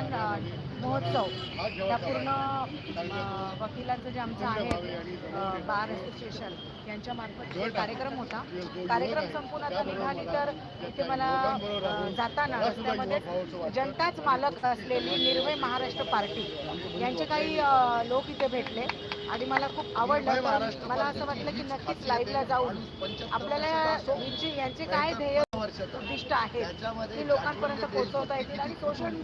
संविधान महोत्सव. या पूर्ण वकिलांचं जे आमचं आहे बार असोसिएशन यांच्यामार्फत जो कार्यक्रम होता. कार्यक्रम संपून आता निघाली तर इथे मला जाताना रस्त्यामध्ये जनताच मालक असलेली निर्भय महाराष्ट्र पार्टी यांचे काही लोक इथे भेटले. आणि मला खूप आवडलं मला असं वाटलं की नक्कीच लाईव्हला जाऊन आपल्याला यांचे काय ध्येय उद्दिष्ट आहेत. ती लोकांपर्यंत पोहोचवता येतील आणि सोशल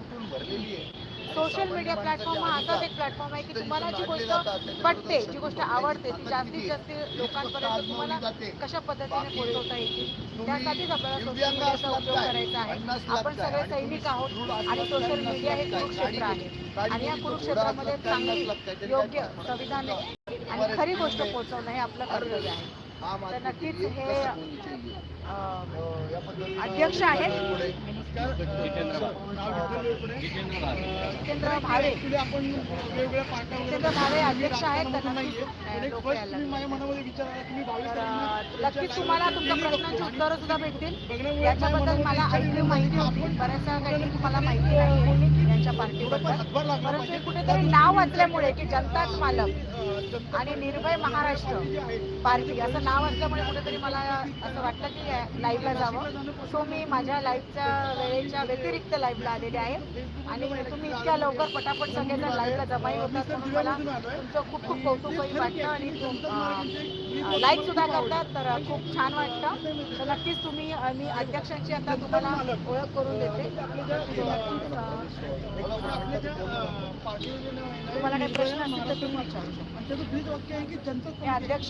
सोशल मीडिया प्लॅटफॉर्म हा असाच एक प्लॅटफॉर्म आहे की तुम्हाला जी गोष्ट पटते जी गोष्ट आवडते ती जास्तीत जास्त लोकांपर्यंत तुम्हाला कशा पद्धतीने पोहोचवता येईल त्यासाठीच आपल्याला सोशल मीडियाचा उपयोग करायचा आहे. आपण सगळे सैनिक आहोत आणि सोशल मीडिया हे कुरुक्षेत्र आहे. आणि या कुरुक्षेत्रामध्ये चांगली योग्य संविधान आणि खरी गोष्ट पोहोचवणं हे आपलं कर्तव्य आहे. तर नक्कीच हे अध्यक्ष आहेत. जितेंद्र भावे. आपण जितेंद्र भावे अध्यक्ष आहेत. नक्कीच, नक्कीच तुम्हाला तुमच्या प्रश्नांची उत्तरं सुद्धा भेटतील. याच्याबद्दल मला ऐकली माहिती होती. बऱ्याचशा काही तुम्हाला माहिती नाही यांच्या पार्टीबद्दल. परंतु हे कुठेतरी नाव वाचल्यामुळे की जनताच मालक आणि निर्भय महाराष्ट्र पार्टी असं नाव असल्यामुळे कुठेतरी मला असं वाटतं की लाईव्हला जावं. सो मी माझ्या लाईव्हच्या वेळेच्या व्यतिरिक्त लाईव्हला आलेले आहे. आणि तुम्ही इतक्या लवकर पटापट सगळ्यांना लाईव्हला जमाई होतात म्हणून मला तुमचं खूप खूप कौतुकही वाटतं आणि लाईक सुद्धा करतात तर खूप छान वाटतं. तर नक्कीच तुम्ही मी अध्यक्षांची आता तुम्हाला ओळख करून देते. तुम्हाला काही प्रश्न असतील तर तुम्ही विचारू शकता.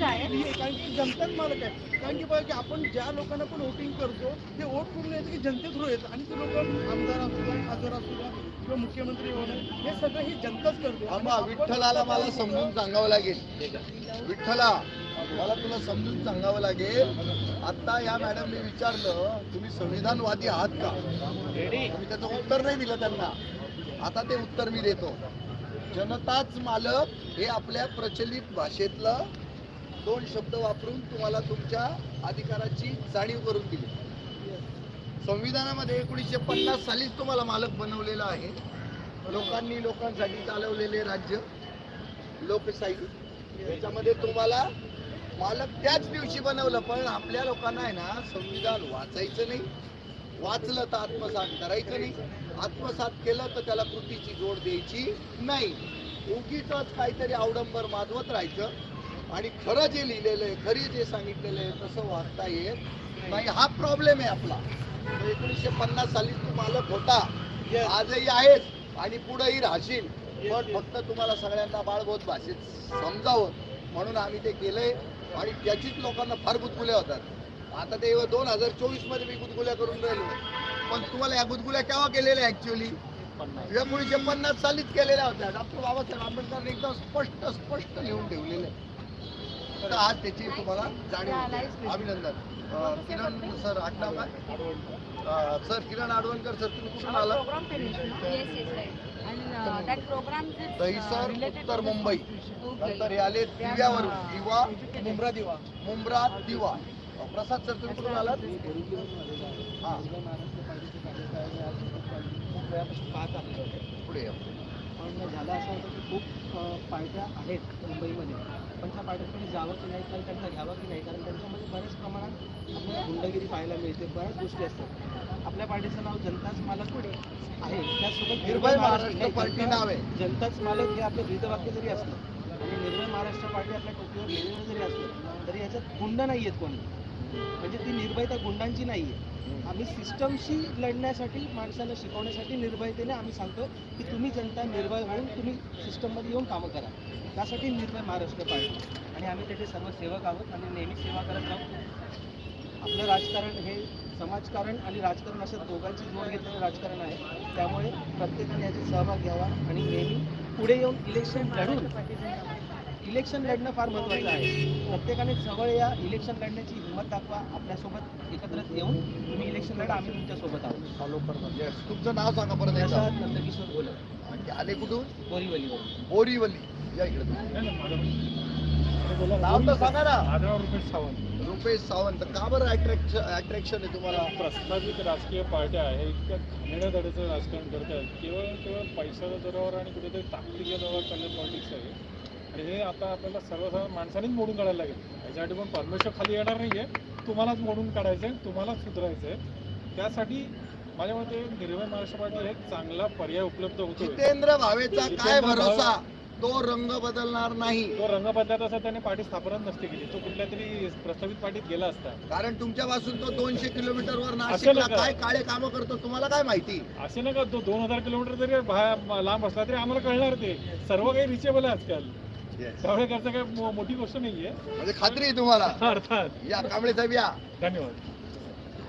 आहे. की कारण की जनताच मालक आहे कारण की आपण ज्या लोकांना पण वोटिंग करतो. ते वोट करून येतं की जनते थ्रू येतं. आणि ते लोक आमदार असू द्या खासदार असू द्या किंवा मुख्यमंत्री होणे हे सगळं ही जनताच करते. आपण- विठ्ठलाला मला समजून सांगावं लागेल. विठ्ठला मला तुला समजून सांगावं लागेल. आता या मॅडमने विचारलं तुम्ही संविधानवादी आहात का? तुम्ही त्याचं उत्तर नाही दिलं त्यांना. आता ते उत्तर मी देतो. जनताच मालक हे आपल्या प्रचलित भाषेतलं दोन शब्द वापरून तुम्हाला तुमच्या अधिकाराची जाणीव करून दिली. संविधानामध्ये एकोणीसशे पन्नास सालीच तुम्हाला मालक बनवलेलं आहे. लोकांनी लोकांसाठी चालवलेले राज्य लोकशाही. त्याच्यामध्ये तुम्हाला मालक त्याच दिवशी बनवलं पण आपल्या लोकांना आहे ना संविधान वाचायचं नाही. वाचलं तर आत्मसात करायचं नाही. आत्मसात केलं तर त्याला कृतीची जोड द्यायची नाही. उगीच काहीतरी अवडंबर माजवत राहायचं. आणि खरं जे लिहिलेलं आहे खरी जे सांगितलेलं आहे तसं वाचता येत नाही. हा प्रॉब्लेम आहे आपला. एकोणीसशे पन्नास साली तू मालक होता. आजही आहेस आणि पुढेही राहशील. पण फक्त तुम्हाला सगळ्यांना बाळबोध भाषेत समजावं. म्हणून आम्ही ते केलंय. आणि त्याचीच लोकांना फार गुदगुल्या होतात. आता ते दोन हजार चोवीसमध्ये मी गुदगुल्या करून राहिलो. पण तुम्हाला या गुदगुल्या केव्हा केलेल्या ऍक्च्युली एकोणीसशे पन्नास सालीच केलेल्या होत्या. डॉक्टर बाबासाहेब आंबेडकरांनी एकदम स्पष्ट स्पष्ट लिहून ठेवलेलं आहे. तर आज त्याची तुम्हाला जाणीव होते. अभिनंदन. किरण सर आडनाव काय? सर किरण आडवणकर सर तुम्ही कुठून आला प्रोग्राम फिनिश आणि दॅट प्रोग्राम दहिसर उत्तर मुंबई. नंतर हे आले दिव्यावरून. दिवा मुंब्रा दिवा. मुंब्रा दिवा. अं, प्रसाद सर तुम्ही कुठून आलात? हा. पुढे या. पण झालं असं होतं की खूप अ, पार्ट्या आहेत मुंबईमध्ये. पण त्या जावं की नाही कारण त्यांना घ्यावं की नाही कारण त्यांच्यामध्ये बऱ्याच प्रमाणात आपल्याला गुंडगिरी पाहायला मिळते बऱ्याच गोष्टी असतात. आपल्या पार्टीचं नाव जनताच मालक आहे? त्यासोबत निर्भय महाराष्ट्र पार्टी नाव आहे. जनताच मालक हे आपलं ब्रीदवाक्य जरी असलं आणि निर्भय महाराष्ट्र पार्टी आपल्या टोपीवर लिहिलेलं जरी असलं तरी याच्यात गुंड नाही आहेत कोणी. म्हणजे ती निर्भयता गुंडांची नाही आहे आम्ही सिस्टमशी लढण्यासाठी माणसाला शिकवण्यासाठी निर्भयतेने आम्ही सांगतो की तुम्ही जनता निर्भय होऊन तुम्ही सिस्टममध्ये येऊन कामं करा. त्यासाठी निर्भय महाराष्ट्र पाहिजे. आणि आम्ही त्याचे सर्व सेवक आहोत आणि नेहमी सेवा करत आहोत आपलं राजकारण हे समाजकारण आणि राजकारण अशा दोघांची जोड घेतलेलं राजकारण आहे. त्यामुळे प्रत्येकाने याचा सहभाग घ्यावा आणि नेहमी पुढे येऊन इलेक्शन लढून इलेक्शन लढणं फार महत्त्वाचं आहे. प्रत्येकाने जवळ या इलेक्शन लढण्याची हिंमत दाखवा आपल्यासोबत एकत्र येऊन तुम्ही इलेक्शन लढा आम्ही तुमच्यासोबत आहोत. फॉलो करतो. तुमचं नाव सांगा परत एकदा. नंदकिशोर बोलत आणि आले कुठून? बोरीवली. बोरीवली. या इकडे. नाव तर सांगा ना. आदराव रुपेश सावंत. रुपेश सावंत. का बरं अट्रॅक्शन अट्रॅक्शन आहे तुम्हाला? प्रस्तावित राजकीय पार्ट्या आहे इतक्या घाणेरड्या धड्याचं राजकारण करत आहेत केवळ केवळ पैशाच्या जोरावर आणि कुठेतरी ताकदीच्या जोरावर चाललेलं पॉलिटिक्स आहे. आणि हे आता आपल्याला सर्वसाधारण माणसानेच मोडून काढायला लागेल. याच्यासाठी पण परमेश्वर खाली येणार नाही आहे तुम्हालाच मोडून काढायचं आहे तुम्हालाच सुधारायचं आहे त्यासाठी माझ्या मते निर्भय महाराष्ट्र पार्टी एक चांगला पर्याय उपलब्ध होतो जितेंद्र भावेचा काय भरोसा? तो रंग बदलणार नाही. तो रंग बदलत असता त्याने पार्टी स्थापनाच नसती केली. तो कुठल्या तरी प्रस्तावित पार्टीत गेला असता. कारण तुमच्यापासून तो दोनशे किलोमीटरवर असं नाशिकला नका. काय काळे कामं करतो तुम्हाला काय माहिती? असे ना का तो दोन हजार किलोमीटर जरी लांब असला तरी आम्हाला कळणार ते. सर्व काही रिचेबल आहे आजकाल. त्यामुळे करता काही मो- मोठी गोष्ट नाहीये. म्हणजे खात्री आहे तुम्हाला. अर्थात. या कांबळे साहेब या. धन्यवाद.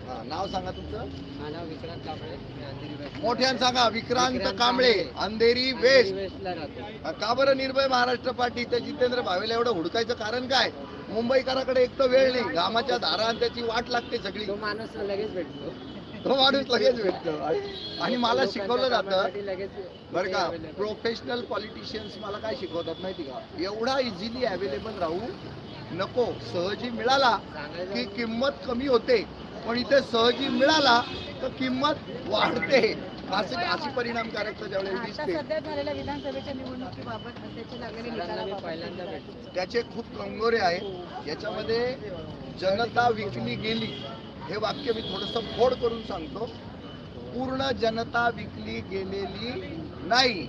हा, नाव सांगा तुमचं? माझं नाव विक्रांत कांबळे मी अंधेरी वेस्ट मोठ्यानं सांगा विक्रांत विक्रांत कांबळे. कांबळे. अंधेरी अंधेरी वेस्ट. वेस्टला राहतो. का बरं निर्भय महाराष्ट्र पार्टी? त्या जितेंद्र भावेला एवढं हुडकायचं कारण काय? मुंबईकराकडे एक तर वेळ नाही. घामाच्या धारा आणि त्याची वाट लागते सगळी. तो माणूस लगेच भेटतो. तो माणूस लगेच भेटतो. आणि मला शिकवलं जातं. बरं का. प्रोफेशनल पॉलिटिशियन्स मला काय शिकवतात माहिती का? एवढा इझिली अवेलेबल राहू नको. सहजी मिळाला की किंमत कमी होते. पण इथे सहजी मिळाला तर किंमत वाढते. असे अशी परिणामकारकता ज्यावेळेस दिसते. सध्या झालेल्या विधानसभेच्या निवडणुकीबाबत त्याची लागलेली मुलांना मी निकालाबाबत पहिल्यांदा भेटतो. त्याचे खूप कंगोरे आहेत याच्यामध्ये जनता विकली गेली. हे वाक्य मी थोडंसं फोड करून सांगतो. पूर्ण जनता विकली गेलेली नाही.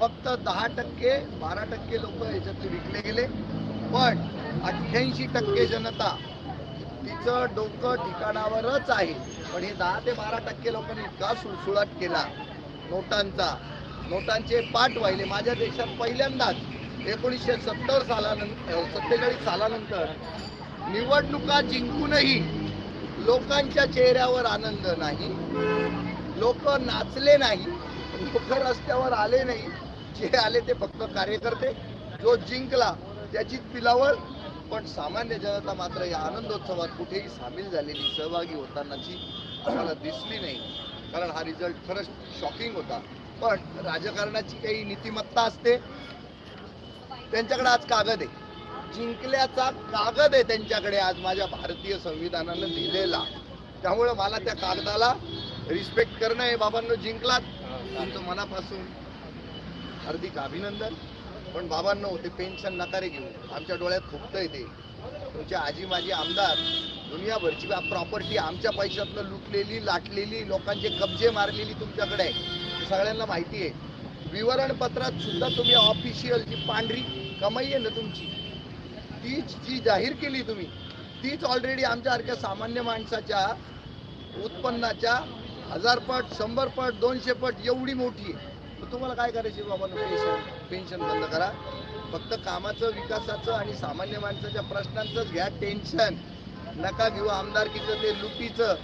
फक्त दहा टक्के बारा टक्के लोक याच्यातले विकले गेले. पण अठ्ठ्याऐंशी टक्के जनता तिचं डोकं ठिकाणावरच आहे. पण हे दहा ते बारा टक्के लोकांनी इतका सुळसुळाट केला. नोटांचा. नोटांचे पाठ वाहिले. माझ्या देशात पहिल्यांदाच एकोणीसशे सत्तर सालानंतर सत्तेचाळीस सालानंतर निवडणुका जिंकूनही लोकांच्या चेहऱ्यावर आनंद नाही. लोक नाचले नाही. लोक रस्त्यावर आले नाही. जे आले ते फक्त कार्यकर्ते. जो जिंकला त्याचीच पिलावळ. पण सामान्य जनता मात्र या आनंदोत्सवात कुठेही सामील झालेली सहभागी होतानाची आम्हाला दिसली नाही. कारण हा रिझल्ट खरंच शॉकिंग होता. पण राजकारणाची काही नीतिमत्ता असते. त्यांच्याकडे आज कागद आहे. जिंकल्याचा कागद आहे त्यांच्याकडे आज माझ्या भारतीय संविधानानं लिहिलेला त्यामुळं मला त्या कागदाला रिस्पेक्ट करणं आहे बाबांनो जिंकलात. तुमचं मनापासून हार्दिक अभिनंदन. पण बाबांनो ते पेन्शन नकारे घेऊ आमच्या डोळ्यात फुकतंय ते. तुमच्या आजी माझी आमदार दुनियाभरची प्रॉपर्टी आमच्या पैशातनं लुटलेली लाटलेली लोकांचे कब्जे मारलेली तुमच्याकडे आहे. सगळ्यांना माहिती आहे. विवरणपत्रात सुद्धा तुम्ही ऑफिशियल जी पांढरी कमाई आहे ना तुमची. तीच जी जाहीर केली तुम्ही तीच ऑलरेडी आमच्यासारख्या सामान्य माणसाच्या उत्पन्नाच्या हजार पट शंभर पट दोनशे पट एवढी मोठी आहे. तुम्हाला काय करायची बाबा पेन्शन पेन्शन बंद करा. फक्त कामाचं विकासाचं आणि सामान्य माणसाच्या प्रश्नांचंच घ्या. टेन्शन नका घेऊ. आमदारकीचं ते लुटीचं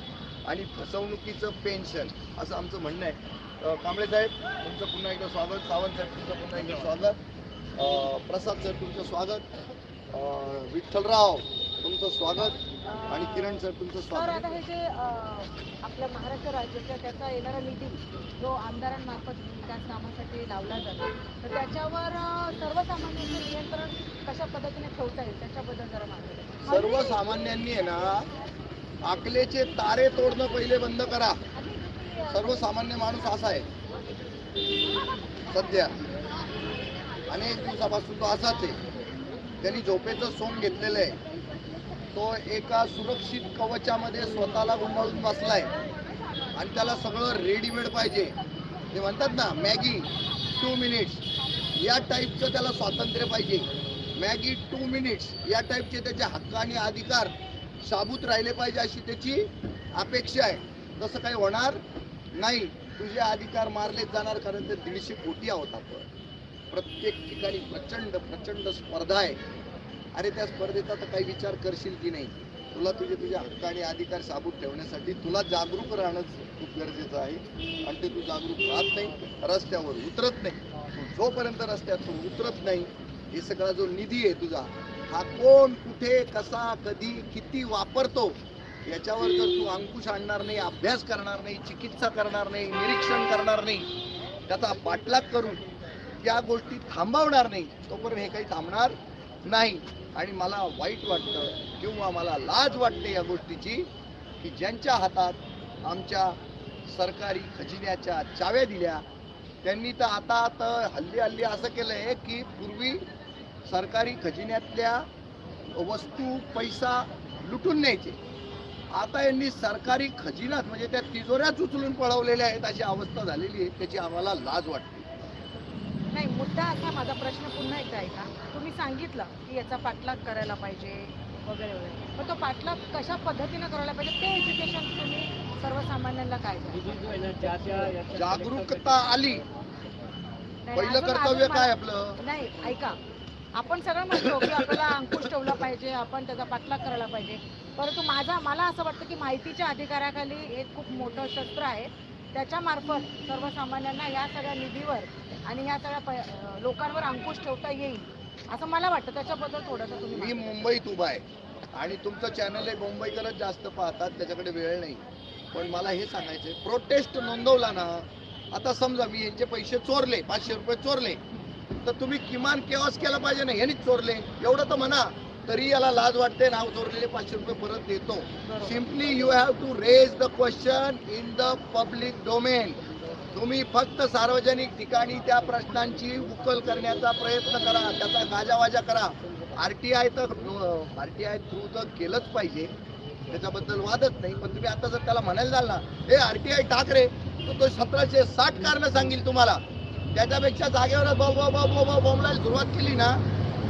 आणि फसवणुकीचं पेन्शन. असं आमचं म्हणणं आहे. कांबळे साहेब तुमचं पुन्हा एकदा स्वागत. सावंत साहेब तुमचं पुन्हा एकदा स्वागत. प्रसाद सर तुमचं स्वागत. विठ्ठलराव तुमचं स्वागत. आणि किरण सर तुमचं स्वागत. आता हे जे अं, आपलं महाराष्ट्र राज्याच्या त्याचा येणारा निधी जो आमदारांमार्फत विकास कामासाठी लावला जातो तर त्याच्यावर सर्वसामान्यांचं नियंत्रण कशा पद्धतीने ठेवता येईल त्याच्याबद्दल जरा माहिती. सर्वसामान्यांनी आहे ना आकलेचे तारे तोडणं पहिले बंद करा. सर्वसामान्य माणूस असा आहे. सध्या. अनेक दिवसापासून तो असाच आहे. त्यांनी झोपेचं सोंग घेतलेलं आहे. तो एका सुरक्षित कवचामध्ये स्वतःला गुंडाळून बसलाय. आणि त्याला सगळं रेडीमेड पाहिजे. ते म्हणतात ना मॅगी टू मिनिट्स या टाईपचं त्याला स्वातंत्र्य पाहिजे. मॅगी टू मिनिट्स या टाईपचे त्याचे हक्क आणि अधिकार शाबूत राहिले पाहिजे अशी त्याची अपेक्षा आहे. तसं काही होणार नाही. तुझे अधिकार मारले जाणार कारण ते दीडशे कोटी आहोत आपण. प्रत्येक ठिकाणी प्रचंड प्रचंड स्पर्धा आहे. अरे त्या स्पर्धेचा तर काही विचार करशील की नाही? तुला तुझे तुझे हक्क आणि अधिकार साबूत ठेवण्यासाठी तुला जागरूक राहणं खूप गरजेचं आहे. आणि ते तू जागरूक राहत नाही रस्त्यावर उतरत नाही. तू जोपर्यंत रस्त्यात तू उतरत नाही हे सगळा जो निधी आहे तुझा हा कोण कुठे कसा कधी किती वापरतो याच्यावर जर तू अंकुश आणणार नाही अभ्यास करणार नाही चिकित्सा करणार नाही निरीक्षण करणार नाही त्याचा पाठलाग करून त्या गोष्टी थांबवणार नाही तोपर्यंत हे काही थांबणार नाही. आणि मला वाईट वाटतं किंवा मला लाज वाटते या गोष्टीची की ज्यांच्या हातात आमच्या सरकारी खजिन्याच्या चाव्या दिल्या त्यांनी तर आता तर हल्ली हल्ली असं केलं आहे की पूर्वी सरकारी खजिन्यातल्या वस्तू पैसा लुटून न्यायचे. आता यांनी सरकारी खजिनात म्हणजे त्या तिजोऱ्याच उचलून पळवलेल्या आहेत अशी अवस्था झालेली आहे त्याची आम्हाला लाज वाटते. मुद्दा असा माझा प्रश्न पुन्हा एकदा ऐका. तुम्ही सांगितलं की याचा पाठलाग करायला पाहिजे वगैरे वगैरे. पण तो पाठलाग कशा पद्धतीनं करायला पाहिजे? ते एज्युकेशन तुम्ही सर्वसामान्यांना काय? जागरूकता आली. नाही, पहिलं अजून- कर्तव्य अजून काय मला- आपलं? नाही ऐका. आपण सगळं म्हणतो की आपल्याला अंकुश ठेवला पाहिजे आपण त्याचा पाठलाग करायला पाहिजे. परंतु माझा मला असं वाटतं की माहितीच्या अधिकाराखाली एक खूप मोठं शस्त्र आहे. त्याच्या मार्फत सर्वसामान्यांना या सगळ्या निधीवर आणि ह्या सगळ्या लोकांवर अंकुश ठेवता येईल असं मला वाटतं. त्याच्याबद्दल थोडंसं तुम्ही मी मुंबईत उभा आहे. आणि तुमचं चॅनल आहे मुंबईकरच जास्त पाहतात त्याच्याकडे वेळ नाही. पण मला हे सांगायचं प्रोटेस्ट नोंदवला ना आता समजा मी यांचे पैसे चोरले पाचशे रुपये चोरले तर तुम्ही किमान केवास केला पाहिजे ना यांनीच चोरले. एवढं तर म्हणा तरी याला लाज वाटते नाव चोरलेले पाचशे रुपये परत देतो. Simply you have to raise the question in the public domain तुम्ही फक्त सार्वजनिक ठिकाणी त्या प्रश्नांची उकल करण्याचा प्रयत्न करा त्याचा गाजावाजा करा आर टी आय तर आर टी आय थ्रू तर केलंच पाहिजे त्याच्याबद्दल वादच नाही पण तुम्ही आता जर त्याला म्हणायला जाल ना हे आर टी आय ठाकरे तर तो सतराशे साठ कारणं सांगेल तुम्हाला त्याच्यापेक्षा जागेवर बाबा बाबा बोंबलायला सुरुवात केली ना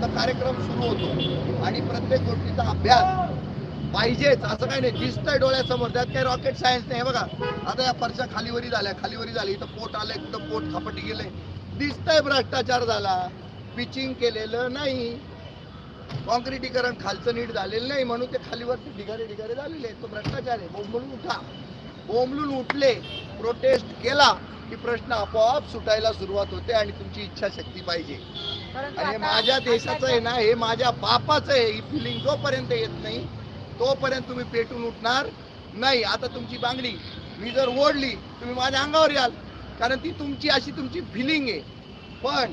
तर कार्यक्रम सुरू होतो आणि प्रत्येक गोष्टीचा अभ्यास पाहिजेच. असं काही नाही. दिसतंय डोळ्यासमोर. त्यात काही रॉकेट सायन्स नाही. हे बघा. आता या परच्या खालीवरी झाल्या. खालीवरी झाली. इथं पोट आलं. इथं पोट खापटी गेले. दिसतंय भ्रष्टाचार झाला. पिचिंग केलेलं नाही. कॉन्क्रिटीकरण खालचं नीट झालेलं नाही. म्हणून ते खालीवरती ढिगारे ढिगारे झालेले आहेत. तो भ्रष्टाचार आहे. बोंबलून उठा. बोंबलून उठले. प्रोटेस्ट केला की प्रश्न आपोआप सुटायला सुरुवात होते आणि तुमची इच्छाशक्ती पाहिजे. आता- माझ्या देशाचं आहे ना हे माझ्या बापाचं आहे. ही फिलिंग जोपर्यंत येत नाही तोपर्यंत तुम्ही पेटून उठणार नाही. आता तुमची बांगडी मी जर ओढली तुम्ही माझ्या अंगावर याल. कारण ती तुमची अशी तुमची फिलिंग आहे. पण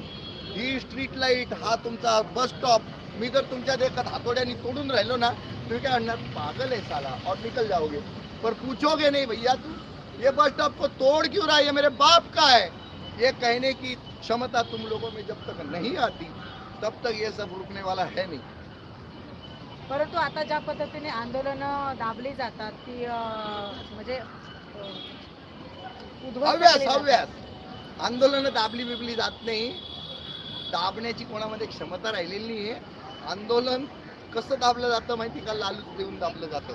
ही स्ट्रीट लाइट हा तुमचा बस स्टॉप मी जर तुमच्या देखत हातोड्याने तोडून राहिलो ना तुम्ही काय म्हणणार पागल आहे साला और निकल जाओगे. पर पूछोगे नहीं भैया तू ये बस स्टॉप को तोड़ क्यों रहा है? ये मेरे बाप का है. ये कहने की क्षमता तुम लोगों में जब तक नहीं आती तब तक ये सब रुकने वाला है नहीं। परंतु आता ज्या पद्धतीने आंदोलनं दाबली जातात ती म्हणजे हव्यास. हव्यास आंदोलन दाबली बिबली जात नाही. दाबण्याची कोणामध्ये क्षमता राहिलेली नाहीये. आंदोलन कसं दाबलं जातं माहिती का? लालूच देऊन दाबलं जातं.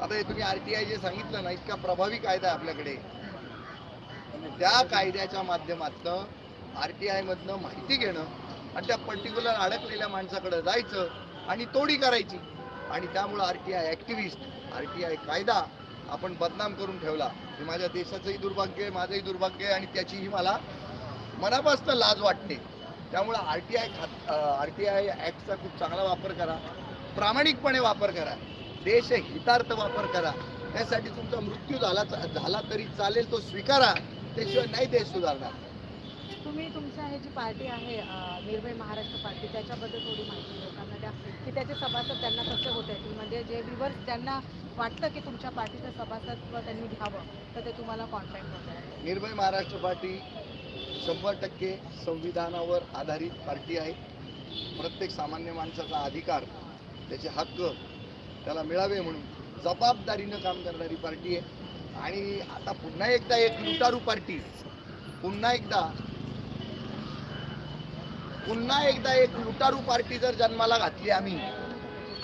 आता हे तुम्ही आरटीआय जे सांगितलं ना इतका प्रभावी कायदा आहे आपल्याकडे. त्या कायद्याच्या माध्यमातनं आरटीआय मधनं माहिती घेणं आणि त्या पर्टिक्युलर अडकलेल्या माणसाकडे जायचं आणि तोडी करायची. आणि त्यामुळं R T I activist R T I कायदा आपण बदनाम करून ठेवला. हे माझ्या देशाचंही दुर्भाग्य आहे माझंही दुर्भाग्य आहे आणि त्याचीही मला मनापासून लाज वाटते. त्यामुळं आर टी आय खात आर टी आय ॲक्टचा खूप चांगला वापर करा. प्रामाणिकपणे वापर करा. देश हितार्थ वापर करा. त्यासाठी तुमचा मृत्यू झाला झाला तरी चालेल तो स्वीकारा. त्याशिवाय नाही देश सुधारणार. तुम्ही तुमच्या हे जी पार्टी आहे निर्भय महाराष्ट्र पार्टी त्याच्याबद्दल थोडी माहिती लोकांना द्या. की त्याचे सभासद त्यांना कसे होत आहेत म्हणजे जे विवर्स त्यांना वाटतं की तुमच्या पार्टीचं सभासदत्व त्यांनी घ्यावं तर ते तुम्हाला कॉन्टॅक्ट होतात निर्भय महाराष्ट्र पार्टी शंभर टक्के संविधानावर आधारित पार्टी आहे. प्रत्येक सामान्य माणसाचा अधिकार त्याचे हक्क त्याला मिळावे म्हणून जबाबदारीनं काम करणारी पार्टी आहे. आणि आता पुन्हा एकदा एक लुटारू पार्टी पुन्हा एकदा पुन्हा एकदा एक लुटारू पार्टी जर जन्माला घातली आम्ही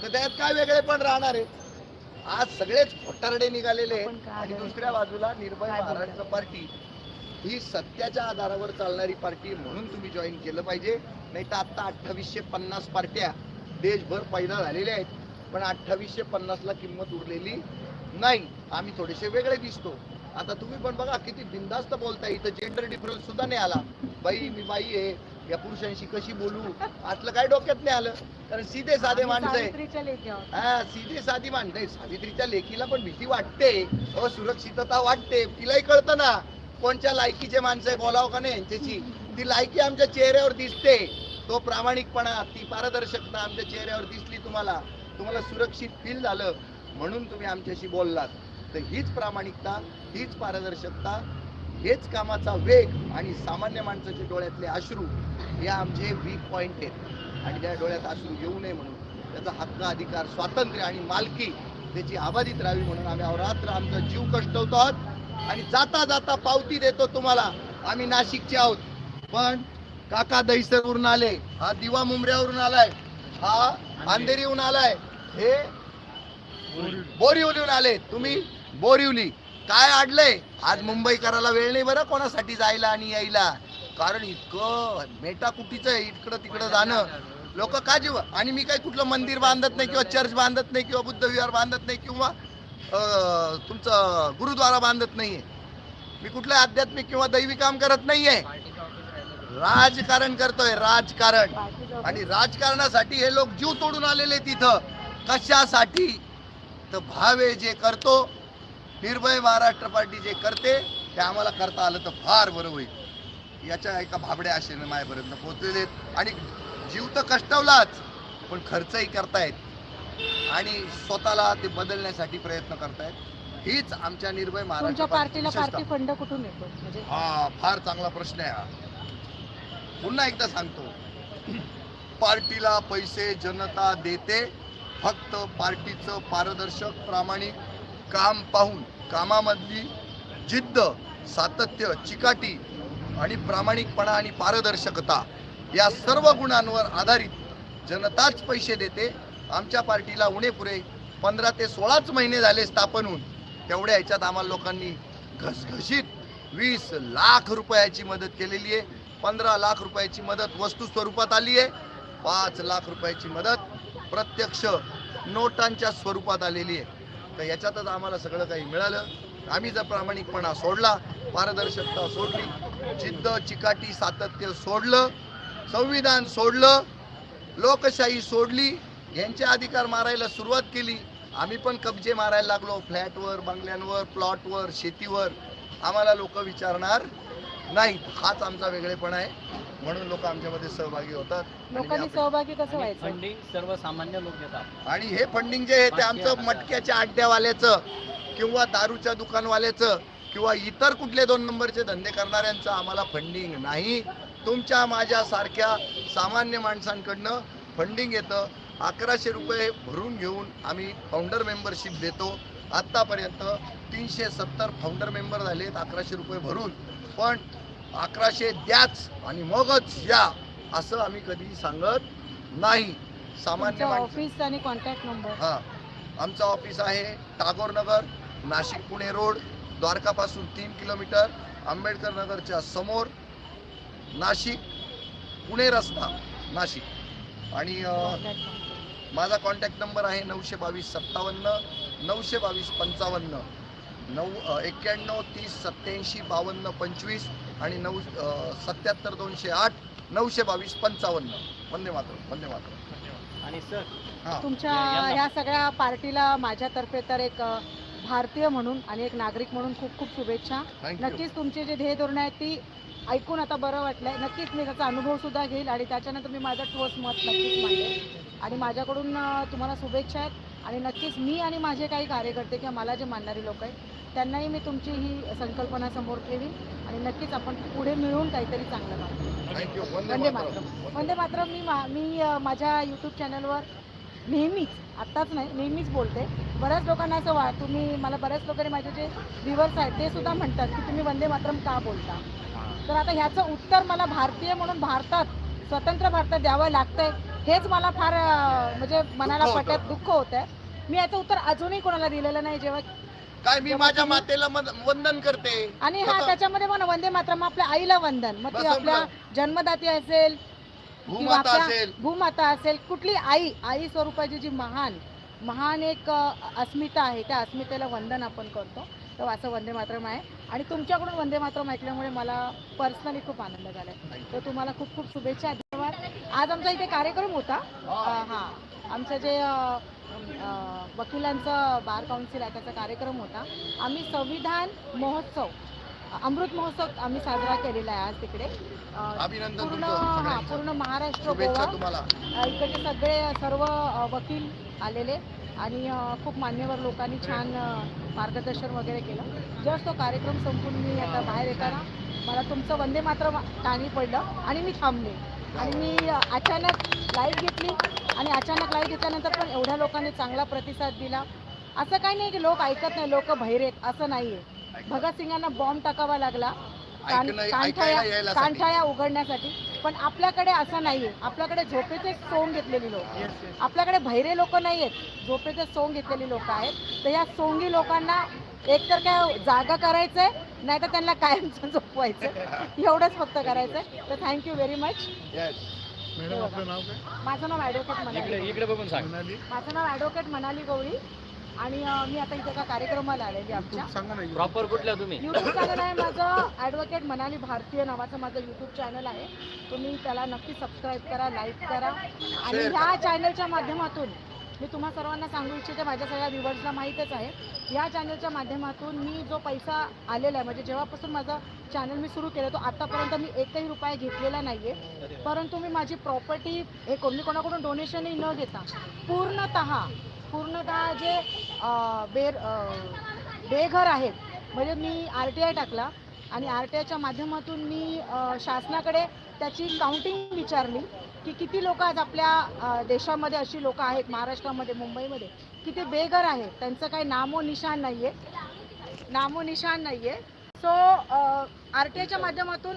तर त्यात काय वेगळे पण राहणार आहे. आज सगळेच खोटारडे निघालेले आहेत आणि? दुसऱ्या बाजूला निर्भय? महाराष्ट्र पार्टी. ही सत्याच्या आधारावर चालणारी पार्टी म्हणून तुम्ही जॉईन केलं पाहिजे. नाही तर आता अठ्ठावीसशे पन्नास पार्ट्या देशभर पैदा झालेल्या आहेत. पण अठ्ठावीसशे पन्नासला किंमत उरलेली नाही. आम्ही थोडेसे वेगळे दिसतो. आता तुम्ही पण बघा किती बिंदास्त बोलताय. इथं जेंडर डिफरन्स सुद्धा नाही आला. बाई मी बाई आहे. या पुरुषांशी कशी बोलू? असलं काय डोक्यात नाही आलं. कारण सीधे साधे माणसं आहे हा सीधी साधी माणसं नाही सावित्रीच्या लेखीला पण भीती वाटते. असुरक्षितता वाटते. तिलाही कळतं ना कोणत्या लायकीचे माणसं आहे बोलावं का नाही यांच्याशी. ती लायकी आमच्या चेहऱ्यावर दिसते. तो प्रामाणिकपणा ती पारदर्शकता आमच्या चेहऱ्यावर दिसली तुम्हाला. तुम्हाला सुरक्षित फील झालं. म्हणून तुम्ही आमच्याशी बोललात. तर हीच प्रामाणिकता हीच पारदर्शकता हेच कामाचा वेग आणि सामान्य माणसाच्या डोळ्यातले अश्रू हे आमचे वीक पॉईंट आहेत. आणि त्या डोळ्यात अश्रू येऊ नये म्हणून त्याचा हक्क अधिकार स्वातंत्र्य आणि मालकी त्याची आबाधित राहावी म्हणून आम्ही अवरात्र आमचा जीव कष्टवतो आहोत. आणि जाता जाता पावती देतो तुम्हाला. आम्ही नाशिकचे आहोत. पण काका दहिसरवरून आले हा दिवा मुंबऱ्यावरून आलाय हा अंधेरीहून आलाय हे बोरिवलीहून आले तुम्ही बोरिवली. काय अडलंय आज मुंबई करायला वेळ नाही बरं कोणासाठी जायला आणि यायला. कारण इतकं मेटाकुटीचं आहे इकडं तिकडं जाणं. लोक का जीव? आणि मी काही कुठलं मंदिर बांधत नाही किंवा चर्च बांधत नाही किंवा बुद्धविहार बांधत नाही किंवा अं, तुमचं गुरुद्वारा बांधत नाहीये. मी कुठलं आध्यात्मिक किंवा दैवी काम करत नाहीये. राजकारण करतोय राजकारण. आणि राजकारणासाठी हे लोक जीव तोडून आलेले तिथं कशासाठी? तर भावे जे करतो निर्भय महाराष्ट्र पार्टी जे करते ते आम्हाला करता आलं तर फार बरं होईल. याच्या एका भाबड्या आशेने मायापर्यंत पोहोचलेले आहेत. आणि जीव तर कष्टवलाच पण खर्चही करतायत. आणि स्वतःला ते बदलण्यासाठी प्रयत्न करतायत. हीच आमच्या निर्भय महाराष्ट्र पार्टीला पार्टी फंड कुठून येतो? म्हणजे हा फार चांगला प्रश्न आहे हा. पुन्हा एकदा सांगतो. पार्टीला पैसे जनता देते. फक्त पार्टीचं पारदर्शक प्रामाणिक काम पाहून कामामधली जिद्द सातत्य चिकाटी आणि प्रामाणिकपणा आणि पारदर्शकता या सर्व गुणांवर आधारित जनताच पैसे देते. आमच्या पार्टीला उणेपुरे पंधरा ते सोळाच महिने झाले स्थापन होऊन तेवढ्या ह्याच्यात आम्हाला लोकांनी घसघशीत वीस लाख रुपयाची मदत केलेली आहे. पंधरा लाख रुपयाची मदत वस्तू स्वरूपात आली आहे. पाच लाख रुपयाची मदत प्रत्यक्ष नोटांच्या स्वरूपात आलेली आहे. तर याच्यातच आम्हाला सगळं काही मिळालं. आम्ही जर प्रामाणिकपणा सोडला पारदर्शकता सोडली जिद्द चिकाटी सातत्य सोडलं संविधान सोडलं लोकशाही सोडली यांचे अधिकार मारायला सुरुवात केली आम्ही पण कब्जे मारायला लागलो फ्लॅटवर बंगल्यांवर प्लॉटवर शेतीवर. आम्हाला लोक विचारणार नाहीत हाच आमचा वेगळेपणा आहे. म्हणून लोक आमच्यामध्ये सहभागी होतात. आणि लोकांनी आपल्या- सहभागी कसं व्हायचं? फंडिंग सर्वसामान्य लोक घेतात. आणि हे फंडिंग जे आहे ते आमचं मटक्याच्या अड्ड्यावाल्याचं किंवा दारूच्या दुकानवाल्याचं किंवा इतर कुठले दोन नंबरचे धंदे करणाऱ्यांचं आम्हाला फंडिंग नाही. तुमच्या माझ्या सारख्या सामान्य माणसांकडनं फंडिंग येतं. अकराशे रुपये भरून घेऊन आम्ही फाउंडर मेंबरशिप देतो. आत्तापर्यंत तीनशे सत्तर फाउंडर मेंबर झालेत अकराशे रुपये भरून. पण अकराशे द्याच आणि मगच या असं आम्ही कधी सांगत नाही. सामान्य माणसं ऑफिस आणि कॉन्टॅक्ट नंबर हा. आमचं ऑफिस आहे टागोर नगर नाशिक पुणे रोड द्वारकापासून तीन किलोमीटर आंबेडकर नगरच्या समोर नाशिक पुणे रस्ता नाशिक. आणि अं, माझा कॉन्टॅक्ट नंबर आहे नऊशे बावीस सत्तावन्न नऊशे बावीस पंचावन्न. नऊ एक्क्याण्णव तीस सत्याऐंशी बावन्न पंचवीस आणि नऊ सत्याहत्तर दोनशे आठ नऊशे बावीस पंचावन्न. वंदे मातरम वंदे मातरम. आणि सर तुमच्या ह्या सगळ्या पार्टीला माझ्यातर्फे तर एक भारतीय म्हणून आणि एक नागरिक म्हणून खूप खूप शुभेच्छा. नक्कीच तुमचे जे ध्येय धोरण आहेत ती ऐकून आता बरं वाटलंय. नक्कीच मी त्याचा अनुभव सुद्धा घेईल आणि त्याच्यानंतर मी माझं ठोस मत नक्कीच मांडेल. आणि माझ्याकडून तुम्हाला शुभेच्छा आहेत. आणि नक्कीच मी आणि माझे काही कार्यकर्ते किंवा मला जे मानणारे लोक आहेत त्यांनाही मी तुमची ही संकल्पना समोर ठेवीन आणि नक्कीच आपण पुढे मिळून काहीतरी चांगलं वंदे मातरम. वंदे. मातरम मी मा- मी माझ्या यूट्यूब चॅनलवर नेहमीच आत्ताच नाही नेहमीच बोलते. बऱ्याच लोकांना असं वा तुम्ही मला बऱ्याच लोकांनी माझे जे व्ह्युअर्स आहेत ते सुद्धा म्हणतात की तुम्ही वंदे मातरम का बोलता? तर आता ह्याचं उत्तर मला भारतीय म्हणून भारतात स्वतंत्र भारतात द्यावं लागतंय हेच मला फार म्हणजे मनाला. पटत दुःख होत आहे मी याचं उत्तर अजूनही कोणाला दिलेलं नाही जेव्हा काय मी माझ्या मातेला मद- वंदन करते. आणि हा स्वतः. त्याच्यामध्ये पण वंदे मातरम आपल्या आईला वंदन. मग ती. आपल्या जन्मदाती असेल किंवा भूमाता आपल्या असेल. भूमाता असेल कुठली आई आई स्वरूपाची जी महान महान एक अ, अस्मिता आहे त्या अस्मितेला वंदन आपण करतो. तर असं वंदे मातरम आहे. आणि तुमच्याकडून वंदे मातरम ऐकल्यामुळे मला पर्सनली खूप आनंद झाला आहे तर तुम्हाला खूप खूप शुभेच्छा धन्यवाद. आज आमचा इथे कार्यक्रम होता. अ, हा. आमचं जे अ, वकिलांचं बार काउन्सिल आहे त्याचा कार्यक्रम होता. आम्ही संविधान महोत्सव अमृत महोत्सव आम्ही साजरा केलेला आहे आज तिकडे. पूर्ण हा. पूर्ण महाराष्ट्र गोवा. इकडचे सगळे सर्व वकील आलेले आणि खूप मान्यवर लोकांनी छान मार्गदर्शन वगैरे केलं. जस्ट तो कार्यक्रम संपून मी आता बाहेर येताना मला तुमचं वंदे मात्र कानी पडलं आणि मी थांबले. आणि मी अचानक लाइट घेतली आणि अचानक लाइट घेतल्यानंतर पण एवढ्या लोकांनी चांगला प्रतिसाद दिला. असं काही नाही की लोक ऐकत नाही लोक बहिरेत असं नाहीये. भगतसिंगांना बॉम्ब टाकावा लागला. कान- साठी. कानठाळ्या उघडण्यासाठी. पण आपल्याकडे असं नाहीये. आपल्याकडे झोपेचे सोंग घेतलेली लोक आपल्याकडे बहिरे लोक नाही आहेत झोपेचे सोंग घेतलेली लोक आहेत. तर या सोंगी लोकांना एकतर काय जागा करायचंय नाही तर त्यांना कायमचं झोपवायचं. एवढंच फक्त करायचंय. तर थँक्यू व्हेरी मच येस माझं नाव ॲडव्होकेट मनाली इकडे बघून सांग. माझं नाव ॲडव्होकेट मनाली गवळी. आणि अं, मी आता इथे एका कार्यक्रमाला आलेली आमच्या. प्रॉपर कुठल्या तुम्ही? युट्यूब चॅनल आहे माझं ॲडव्होकेट मनाली भारतीय नावाचं माझं यूट्यूब चॅनल आहे. तुम्ही त्याला नक्की सबस्क्राईब करा लाईक करा. आणि ह्या चॅनलच्या माध्यमातून मी तुम्हा सर्वांना सांगू इच्छिते माझ्या सगळ्या व्ह्युअर्सला माहीतच आहे. या चॅनलच्या माध्यमातून मी जो पैसा आलेला आहे म्हणजे जेव्हापासून माझं चॅनल मी सुरू केलं तो आतापर्यंत मी एकही रुपया घेतलेला नाही आहे परंतु मी माझी प्रॉपर्टी हे मी कोणाकडून डोनेशनही न घेता पूर्णतः पूर्णतः जे बेर बेघर आहेत म्हणजे मी आर टी आय टाकला आणि आर टी आयच्या माध्यमातून मी शासनाकडे त्याची काउंटिंग विचारली की किती लोक आज आपल्या देशामध्ये अशी लोक आहेत महाराष्ट्रामध्ये मुंबईमध्ये की ते बेघर आहेत. त्यांचं काही नामोनिशाण नाही आहे नामोनिशाण नाही आहे सो आर टी आयच्या माध्यमातून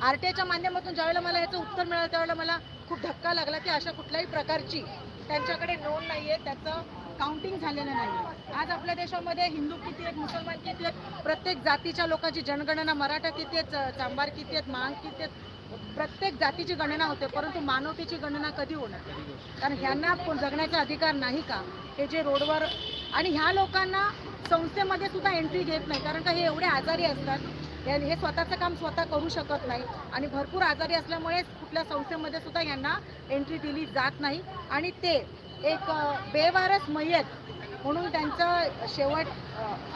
आर टी आयच्या माध्यमातून ज्यावेळेला मला याचं उत्तर मिळालं त्यावेळेला मला खूप धक्का लागला की अशा कुठल्याही प्रकारची त्यांच्याकडे नोंद नाही आहे त्याचं काउंटिंग झालेलं नाही. आज आपल्या देशामध्ये हिंदू किती आहेत मुसलमान किती आहेत प्रत्येक जातीच्या लोकांची जनगणना मराठा किती आहेत चांबार चांभार किती आहेत मांग किती आहेत प्रत्येक जातीची गणना होते परंतु मानवतेची गणना कधी होणार? कारण ह्यांना जगण्याचा अधिकार नाही का? हे जे रोडवर आणि ह्या लोकांना संस्थेमध्ये सुद्धा एंट्री घेत नाही कारण का हे एवढे आजारी असतात. हे स्वतःचं काम स्वतः करू शकत नाही आणि भरपूर आजारी असल्यामुळे कुठल्या संस्थेमध्ये सुद्धा यांना एंट्री दिली जात नाही. आणि ते एक बेवारस मयत म्हणून त्यांचा शेवट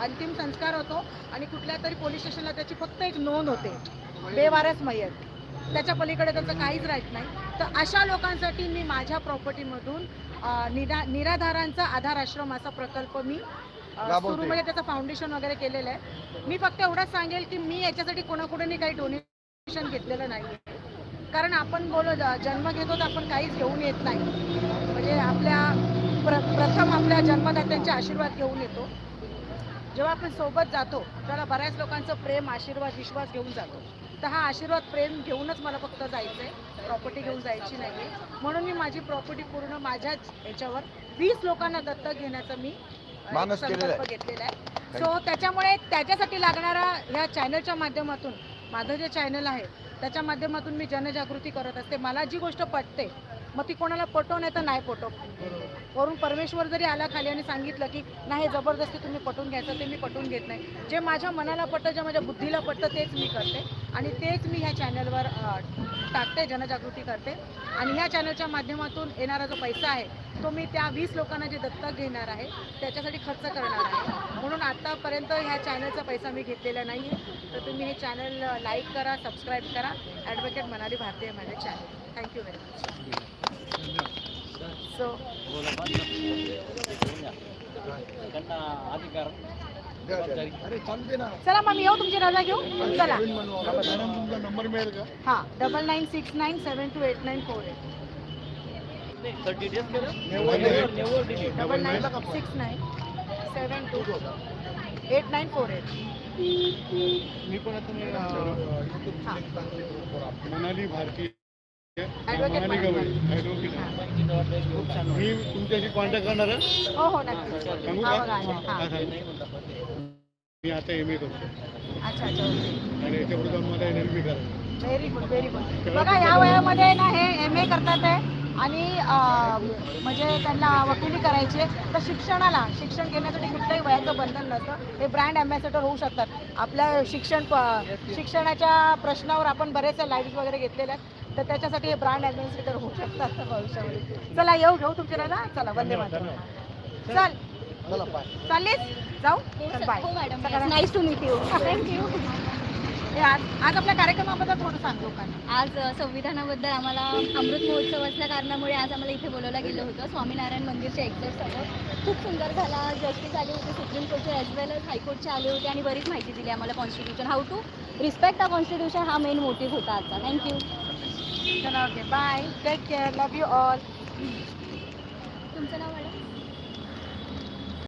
अंतिम संस्कार होतो आणि कुठल्या तरी पोलीस स्टेशनला त्याची फक्त एक नोंद होते बेवारस मयत. त्याच्या पलीकडे त्याचं काहीच राहत नाही. तर अशा लोकांसाठी मी माझ्या प्रॉपर्टीमधून निरा निराधारांचा आधार आश्रम असा प्रकल्प मी. सुरू म्हणजे त्याचं फाउंडेशन वगैरे केलेलं आहे. मी फक्त एवढंच सांगेल की मी याच्यासाठी कोणाकडूनही काही डोनेशन घेतलेलं नाही कारण आपण बोलो जन्म घेतो तर आपण काहीच घेऊन येत नाही. म्हणजे आपल्या प्र प्रथम आपल्या जन्मदात्यांचे आशीर्वाद घेऊन येतो. जेव्हा आपण सोबत जातो त्याला बऱ्याच लोकांचं प्रेम आशीर्वाद विश्वास घेऊन जातो. तर हा आशीर्वाद प्रेम घेऊनच मला फक्त जायचं आहे प्रॉपर्टी घेऊन जायची नाही आहे म्हणून मी माझी प्रॉपर्टी पूर्ण माझ्याच याच्यावर वीस लोकांना दत्तक घेण्याचा मी संकल्प घेतलेला आहे. सो त्याच्यामुळे त्याच्यासाठी लागणारा ह्या चॅनलच्या माध्यमातून माझं जे चॅनल आहे त्याच्या माध्यमातून मी जनजागृती करत असते. मला जी गोष्ट पटते मग ती कोणाला पटो नाही तर नाही पटो. वरून परमेश्वर जरी आला खाली आणि सांगितलं की नाही जबरदस्ती तुम्ही पटवून घ्यायचं ते मी पटवून घेत नाही. जे माझ्या मनाला पटतं जे माझ्या बुद्धीला पटतं तेच मी करते. आणि तेच मी ह्या चॅनलवर टाकते जनजागृती करते. आणि ह्या चॅनलच्या माध्यमातून येणारा जो पैसा आहे तो मी त्या वीस लोकांना जे दत्तक घेणार आहे त्याच्यासाठी खर्च करणार आहे. म्हणून आत्तापर्यंत ह्या चॅनलचा पैसा मी घेतलेला नाही आहे तर तुम्ही हे चॅनल लाईक करा सबस्क्राईब करा. ॲडव्होकेट मनाली भारतीय माझे channel thank you very much so चला मग मी येऊ तुमची रजा घेऊ. चला. नंबर मिळेल का? हां double nine six nine seven two eight nine four eight double nine six nine seven two eight nine four eight मी पण आता मनाली भारतीय मी तुमच्याशी कॉन्टॅक्ट करणार हो हो सांगू का? मी आता एम ए करतो. आणि याच्यापुढे मला एन एल बी करायचं व्हेरी गुड व्हेरी गुड बघा या वयामध्ये ना हे एम ए करतात आहे आणि म्हणजे त्यांना वकिली करायची. तर शिक्षणाला शिक्षण घेण्यासाठी कुठल्याही वयाचं बंधन नसतं. हे ब्रँड अँबॅसेडर होऊ शकतात. आपल्या शिक्षण शिक्षणाच्या प्रश्नावर आपण बरेचसे लाईव्ह वगैरे घेतलेले आहेत. तर त्याच्यासाठी हे ब्रँड अँबॅसेडर होऊ शकतात भविष्यामध्ये. चला येऊ घेऊ तुमच्या ना चला वंदे मातरम. चल. चला बाय चाललीस? जाऊ? Bye nice to meet you thank you आज आज आपल्या कार्यक्रमाबद्दल थोडं सांग लोकांना. आज संविधानाबद्दल आम्हाला अमृत महोत्सव असल्या कारणामुळे आज आम्हाला इथे बोलवलं गेलं होतं. स्वामीनारायण मंदिरच्या एक्झॅक्ट समोर खूप सुंदर झाला. जस्टिस आले होते सुप्रीम कोर्टचे ॲज वेल एज हायकोर्टचे आले होते आणि बरीच माहिती दिली आम्हाला constitution how to respect the constitution हा मेन मोटिव्ह होता आजचा. Thank you चला okay bye take care love you all तुमचं नाव